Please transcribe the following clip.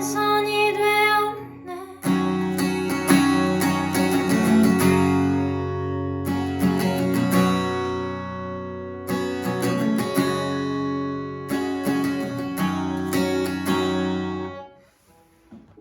산산이 되